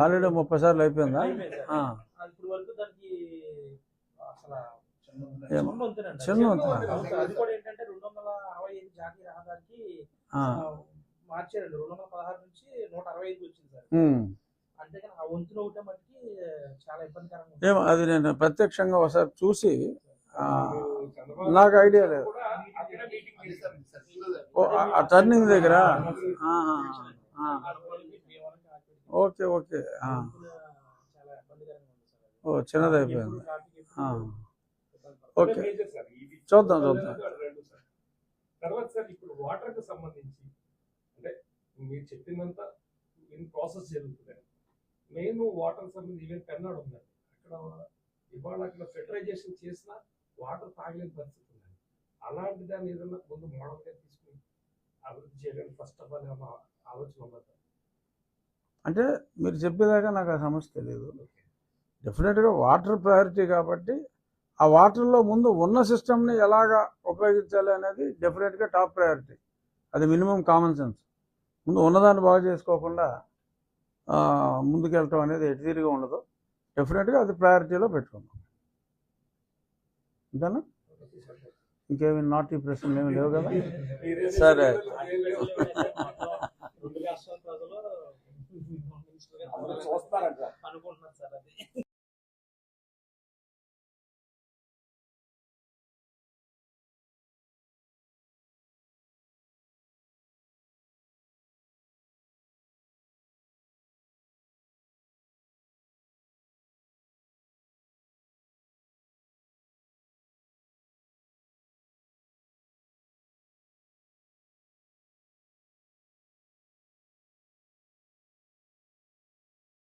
Already ముప్పై సార్లు అయిపోయిందా? చిన్న రెండు వందల ఐదు మార్చారండి. రెండు పదహారు నుంచి నూట అరవై ఐదుకి వచ్చింది సార్. ఉమ్. అంతేకాని ఆ వంతున ఒకటే మటుకి చాలా ఇబ్బందికరంగా. ఏమో అది నేను ప్రత్యక్షంగా ఒకసారి చూసి నాకు ఐడియా లేదు. ఆ టర్నింగ్ దగ్గర ఆ, ఆ, ఆడవాళ్ళకి, భీమవరంకి, ఆకివీడికి ఓకే ఓకే చాలా ఓ చిన్నది అయిపోయింది ఓకే సార్. చూద్దాం, చూద్దాం. రెండు సార్. తర్వాత సార్ ఇప్పుడు వాటర్కు సంబంధించి అంటే మీరు చెప్పినంత ఇన్ ప్రాసెస్ జరుగుతుంది మెయిన్ వాటర్ సంబంధించి ఈవెన్ పెన్నాడు ఉందండి అక్కడ ఇవాళ అక్కడ ఫెటరైజేషన్ చేసినా వాటర్ తాగలేని పరిస్థితి ఉందండి అలాంటి దాన్ని ఏదైనా ముందు మోడల్గా తీసుకుని అభివృద్ధి చేయడానికి ఫస్ట్ ఆఫ్ ఆల్ ఆలోచన ఉండదు అంటే మీరు చెప్పేదాకా నాకు ఆ సమస్య తెలియదు డెఫినెట్గా వాటర్ ప్రయారిటీ కాబట్టి ఆ వాటర్లో ముందు ఉన్న సిస్టమ్ని ఎలాగా ఉపయోగించాలి అనేది డెఫినెట్గా టాప్ ప్రయారిటీ అది మినిమం కామన్ సెన్స్ ముందు ఉన్నదాన్ని బాగు చేసుకోకుండా ముందుకెళ్ళటం అనేది ఎటుతీరుగా ఉండదు. డెఫినెట్గా అది ప్రయారిటీలో పెట్టుకుందాం. అంతేనా? ఇంకేమి నాటి ప్రశ్నలు ఏమి లేవు కదా? సరే. అనుకుంటున్నాను